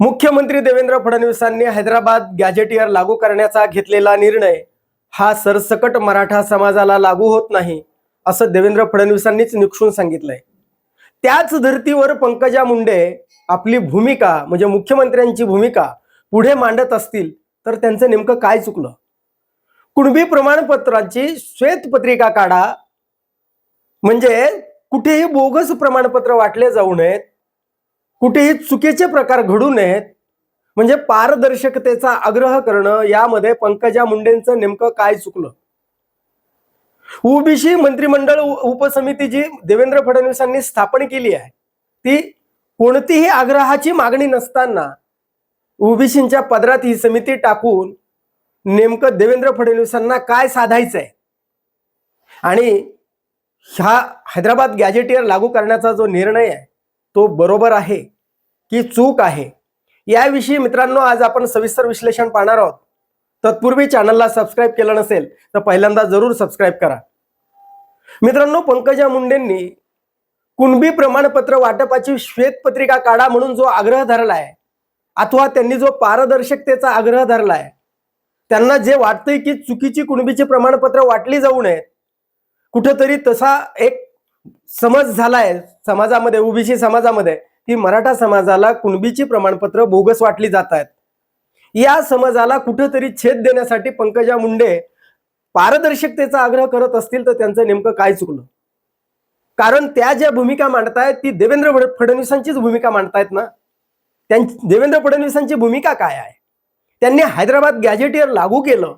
मुख्यमंत्री देवेंद्र फडणवीसांनी हैदराबाद गॅजेटियर लागू करण्याचा घेतलेला निर्णय हा सरसकट मराठा समाजाला लागू होत नाही असं देवेंद्र फडणवीसांनीच निक्षून सांगितलंय. त्याच धर्तीवर पंकजा मुंडे आपली भूमिका म्हणजे मुख्यमंत्र्यांची भूमिका पुढे मांडत असतील तर त्यांचं नेमकं काय चुकलं? कुणबी प्रमाणपत्राची श्वेतपत्रिका काढा. म्हणजे कुठेही बोगस प्रमाणपत्र वाटले जाऊ नयेत कुठेही चुकीचे प्रकार घडू नयेत म्हणजे पारदर्शकतेचा आग्रह करणं यामध्ये पंकजा मुंडेंचं नेमकं काय चुकलं? ओबीसी मंत्रिमंडळ उपसमिती जी देवेंद्र फडणवीसांनी स्थापन केली आहे. ती कोणतीही आग्रहाची मागणी नसताना ओबीसींच्या पदरात ही समिती टाकून नेमकं देवेंद्र फडणवीसांना काय साधायचंय? आणि ह्या हैदराबाद गॅजेटियर लागू करण्याचा जो निर्णय आहे तो बरोबर आहे की चूक आहे? याविषयी मित्रांनो आज आपण सविस्तर विश्लेषण पाहणार आहोत. तत्पूर्वी चॅनलला सबस्क्राईब केलं नसेल तर पहिल्यांदा जरूर सबस्क्राईब करा. मित्रांनो पंकजा मुंडेंनी कुणबी प्रमाणपत्र वाटपाची श्वेतपत्रिका काढा म्हणून जो आग्रह धरलाय अथवा त्यांनी जो पारदर्शकतेचा आग्रह धरलाय त्यांना जे वाटतंय की चुकीची कुणबीची प्रमाणपत्र वाटली जाऊ नयेत कुठंतरी तसा एक समज झालाय समाजामध्ये ओबीसी समाजामध्ये की मराठा समाजाला कुणबीची प्रमाणपत्र बोगस वाटली जात आहेत या समाजाला कुठंतरी छेद देण्यासाठी पंकजा मुंडे पारदर्शकतेचा आग्रह करत असतील तर त्यांचं नेमकं काय चुकलं? कारण त्या ज्या भूमिका मांडतायत ती देवेंद्र फडणवीसांचीच भूमिका मांडतायत ना? त्यां देवेंद्र फडणवीसांची भूमिका काय आहे? त्यांनी हैदराबाद गॅजेटियर लागू केलं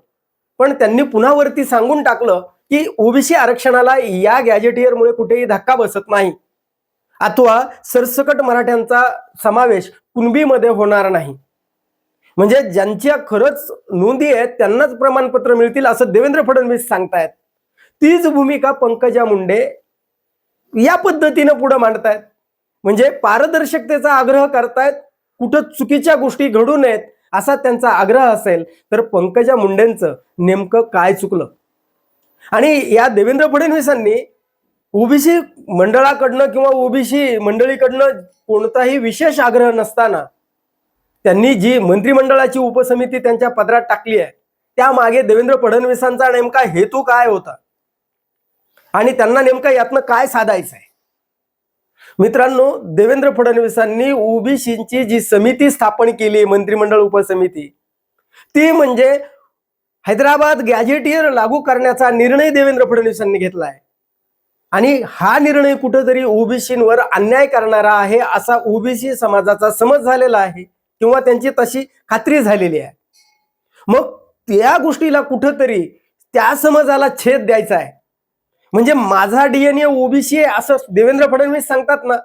पण त्यांनी पुन्हा वरती सांगून टाकलं की ओबीसी आरक्षणाला या गॅजेटियरमुळे कुठेही धक्का बसत नाही. अथवा सरसकट मराठ्यांचा समावेश कुणबीमध्ये होणार नाही. म्हणजे ज्यांच्या खरंच नोंदी आहेत त्यांनाच प्रमाणपत्र मिळतील असं देवेंद्र फडणवीस सांगतायत. तीच भूमिका पंकजा मुंडे या पद्धतीनं पुढे मांडतायत. म्हणजे पारदर्शकतेचा आग्रह करतायत कुठं चुकीच्या गोष्टी घडू नयेत असा त्यांचा आग्रह असेल तर पंकजा मुंडेंचं नेमकं काय चुकलं? आणि या देवेंद्र फडणवीसांनी ओबीसी मंडळाकडनं किंवा ओबीसी मंडळीकडनं कोणताही विशेष आग्रह नसताना त्यांनी जी मंत्रिमंडळाची उपसमिती त्यांच्या पदरात टाकली आहे त्यामागे देवेंद्र फडणवीसांचा नेमका हेतू काय होता? आणि त्यांना नेमका यातनं काय साधायचं आहे? मित्रांनो देवेंद्र फडणवीसांनी ओबीसीची जी समिती स्थापन केली मंत्रिमंडळ उपसमिती ती म्हणजे हैदराबाद गॅजेटियर लागू करण्याचा निर्णय देवेंद्र फडणवीसांनी घेतलाय. आणि हा निर्णय कुठंतरी ओबीसीवर अन्याय करणारा आहे असा ओबीसी समाजाचा समज झालेला आहे किंवा त्यांची तशी खात्री झालेली आहे. मग त्या गोष्टीला कुठंतरी त्या समाजाला छेद द्यायचा आहे. म्हणजे माझा डीएनए ओबीसी आहे असं देवेंद्र फडणवीस सांगतात ना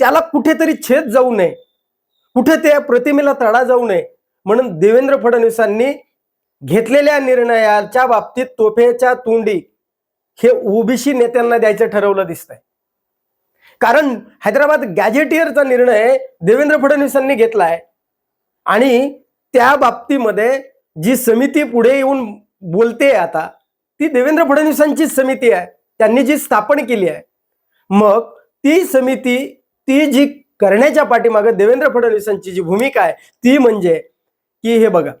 त्याला कुठेतरी छेद जाऊ नये. कुठे त्या प्रतिमेला तडा जाऊ नये. म्हणून देवेंद्र फडणवीसांनी घेतलेल्या निर्णयाच्या बाबतीत तोफेच्या तोंडी हे ओबीसी नेत्यांना द्यायचं ठरवलं दिसतंय. कारण हैदराबाद गॅजेटियरचा निर्णय देवेंद्र फडणवीसांनी घेतलाय आणि त्या बाबतीमध्ये जी समिती पुढे येऊन बोलते आता ती देवेंद्र फडणवीसांचीच समिती आहे. त्यांनी जी स्थापन केली आहे. मग ती समिती ती जी करण्याच्या पाठीमागे देवेंद्र फडणवीसांची जी भूमिका आहे ती म्हणजे की हे बघा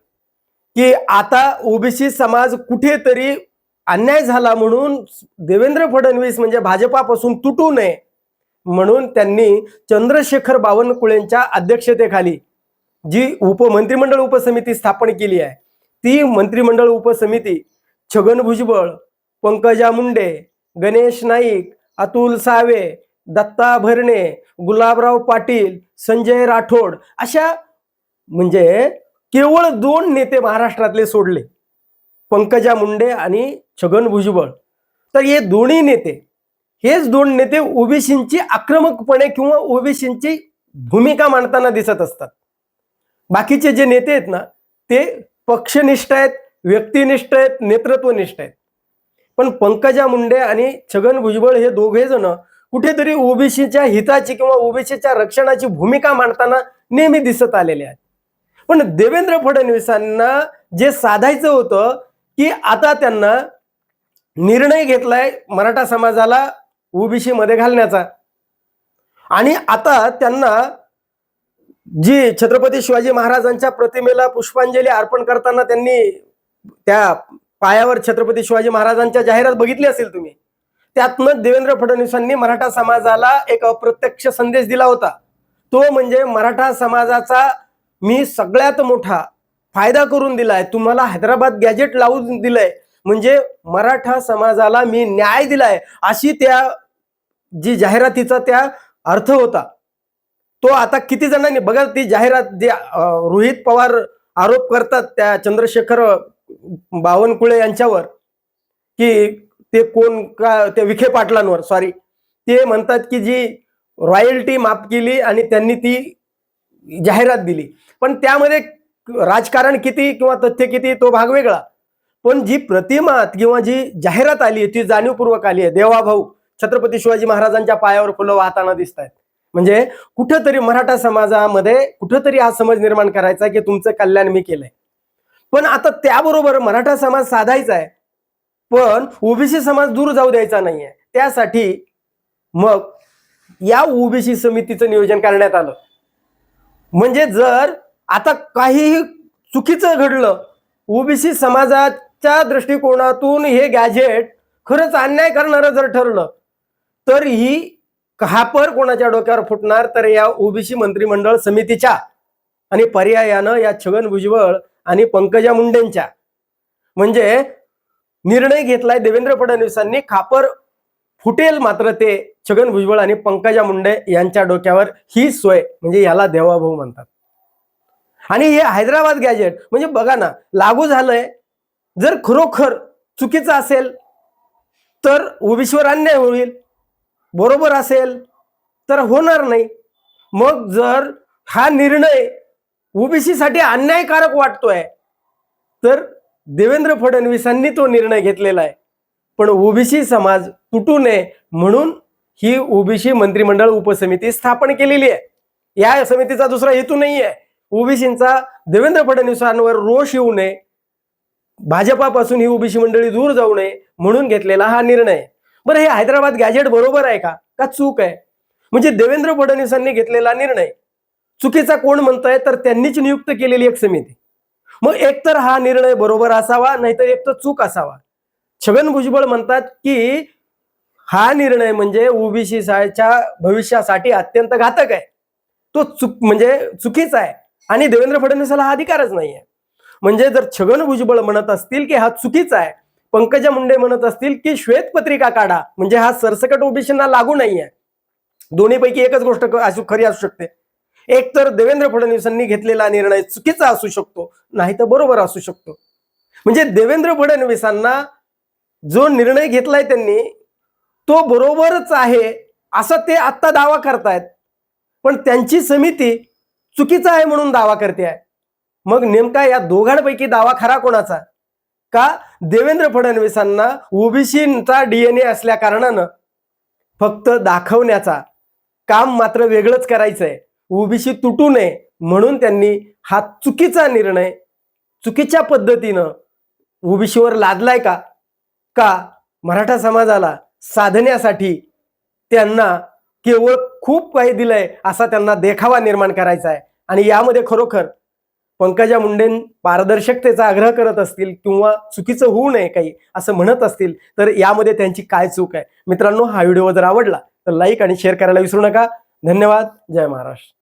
की आता ओबीसी समाज कुठेतरी अन्याय झाला म्हणून देवेंद्र फडणवीस म्हणजे भाजपापासून तुटू नये म्हणून त्यांनी चंद्रशेखर बावनकुळेंच्या अध्यक्षतेखाली जी उपमंत्रिमंडळ उपसमिती स्थापन केली आहे ती मंत्रिमंडळ उपसमिती छगन भुजबळ पंकजा मुंडे गणेश नाईक अतुल सावे दत्ता भरणे गुलाबराव पाटील संजय राठोड अशा म्हणजे केवळ दोन नेते महाराष्ट्रातले सोडले. पंकजा मुंडे आणि छगन भुजबळ. तर हे दोन्ही नेते हेच दोन नेते ओबीसींची आक्रमकपणे किंवा ओबीसींची भूमिका मांडताना दिसत असतात. बाकीचे जे नेते आहेत ना ते पक्षनिष्ठ आहेत व्यक्तिनिष्ठ आहेत नेतृत्वनिष्ठ आहेत. पण पंकजा मुंडे आणि छगन भुजबळ हे दोघे जण कुठेतरी ओबीसीच्या हिताची किंवा ओबीसीच्या रक्षणाची भूमिका मांडताना नेहमी दिसत आलेले आहेत. पण देवेंद्र फडणवीसांना जे साधायचं होतं की आता त्यांना निर्णय घेतलाय मराठा समाजाला ओबीसी मध्ये घालण्याचा. आणि आता त्यांना जी छत्रपती शिवाजी महाराजांच्या प्रतिमेला पुष्पांजली अर्पण करताना त्यांनी त्या पायावर छत्रपती शिवाजी महाराजांच्या जाहिरात बघितली असेल तुम्ही त्यातनं देवेंद्र फडणवीसांनी मराठा समाजाला एक अप्रत्यक्ष संदेश दिला होता. तो म्हणजे मराठा समाजाचा मी सगळ्यात मोठा फायदा करून दिलाय. तुम्हाला हैदराबाद गॅजेट लावून दिलंय. म्हणजे मराठा समाजाला मी न्याय दिलाय अशी त्या जी जाहिरातीचा त्या अर्थ होता. तो आता किती जणांनी बघा ती जाहिरात जे रोहित पवार आरोप करतात त्या चंद्रशेखर बावनकुळे यांच्यावर की ते कोण का त्या विखे पाटलांवर सॉरी ते म्हणतात की जी रॉयल्टी माफ केली आणि त्यांनी ती जाहिरात दिली. पण त्यामध्ये राजकारण किती किंवा तथ्य किती तो भाग वेगळा. पण जी प्रतिमा किंवा जी जाहिरात आली आहे ती जाणीवपूर्वक आली आहे. देवाभाऊ छत्रपती शिवाजी महाराजांच्या पायावर फुलं वाहताना दिसत आहेत म्हणजे कुठंतरी मराठा समाजामध्ये कुठंतरी हा समज निर्माण करायचा की तुमचं कल्याण मी केलंय. पण आता त्याबरोबर मराठा समाज साधायचा आहे. पण ओबीसी समाज दूर जाऊ द्यायचा नाहीये. त्यासाठी मग या ओबीसी समितीचं नियोजन करण्यात आलं. म्हणजे जर आता काहीही चुकीचं घडलं ओबीसी समाजाच्या दृष्टिकोनातून हे गॅजेट खरंच अन्याय करणारं जर ठरलं तर ही कहापर कोणाच्या डोक्यावर फुटणार? तर या ओबीसी मंत्रिमंडळ समितीच्या आणि पर्यायानं या छगन भुजबळ आणि पंकजा मुंडेंच्या. म्हणजे निर्णय घेतलाय देवेंद्र फडणवीसांनी खापर फुटेल मात्र ते छगन भुजबळ आणि पंकजा मुंडे यांच्या डोक्यावर ही सोय म्हणजे याला देवाभाऊ म्हणतात. आणि हे हैदराबाद गॅजेट म्हणजे बघा ना लागू झालंय. जर खरोखर चुकीचं असेल तर ओबीसीवर अन्याय होईल. बरोबर असेल तर होणार नाही. मग जर हा निर्णय ओबीसी साठी अन्यायकारक वाटतोय तर देवेंद्र फडणवीसांनी तो निर्णय घेतलेला आहे. पण ओबीसी समाज तुटू नये म्हणून ही ओबीसी मंत्रिमंडळ उपसमिती स्थापन केलेली आहे. या समितीचा दुसरा हेतू नाही आहे ओबीसींचा देवेंद्र फडणवीसांवर रोष येऊ नये. भाजपापासून ही ओबीसी मंडळी दूर जाऊ नये म्हणून घेतलेला हा निर्णय. बरं हे हैदराबाद गॅजेट बरोबर आहे का? का चूक आहे? म्हणजे देवेंद्र फडणवीसांनी घेतलेला निर्णय. चुकीचा कोण म्हणताय तर त्यांनीच नियुक्त केलेली एक समिती. मग एकतर हा निर्णय बरोबर असावा नाहीतर एक तर चूक असावा. छगन भुजबळ म्हणतात की हा निर्णय म्हणजे ओबीसी च्या भविष्यासाठी अत्यंत घातक आहे. तो चुक म्हणजे चुकीचा आहे आणि देवेंद्र फडणवीसाला हा अधिकारच नाही आहे म्हणजे जर छगन भुजबळ म्हणत असतील की हा चुकीचा आहे पंकजा मुंडे म्हणत असतील की श्वेतपत्रिका काढा म्हणजे हा सरसकट ओबीसींना लागू नाही आहे दोन्हीपैकी एकच गोष्ट असू खरी असू शकते. एक तर देवेंद्र फडणवीसांनी घेतलेला निर्णय चुकीचा असू शकतो नाही तर बरोबर असू शकतो. म्हणजे देवेंद्र फडणवीसांना जो निर्णय घेतलाय त्यांनी तो बरोबरच आहे असं ते आत्ता दावा करतायत. पण त्यांची समिती चुकीचा आहे म्हणून दावा करते आहे. मग नेमका या दोघांपैकी दावा खरा कोणाचा? का देवेंद्र फडणवीसांना ओबीसीचा डीएनए असल्या कारणानं फक्त दाखवण्याचा काम मात्र वेगळंच करायचंय. ओबीसी तुटू नये म्हणून त्यांनी हा चुकीचा निर्णय चुकीच्या पद्धतीनं ओबीसीवर लादलाय का? का मराठा समाजाला साधण्यासाठी त्यांना केवळ खूप काही दिलंय असा त्यांना देखावा निर्माण करायचा आहे. आणि यामध्ये खरोखर पंकजा मुंडे पारदर्शकतेचा आग्रह करत असतील किंवा चुकीचं होऊ नये काही असं म्हणत असतील तर यामध्ये त्यांची काय चूक आहे? मित्रांनो हा व्हिडिओ जर आवडला तर लाईक आणि शेअर करायला विसरू नका. धन्यवाद. जय महाराष्ट्र.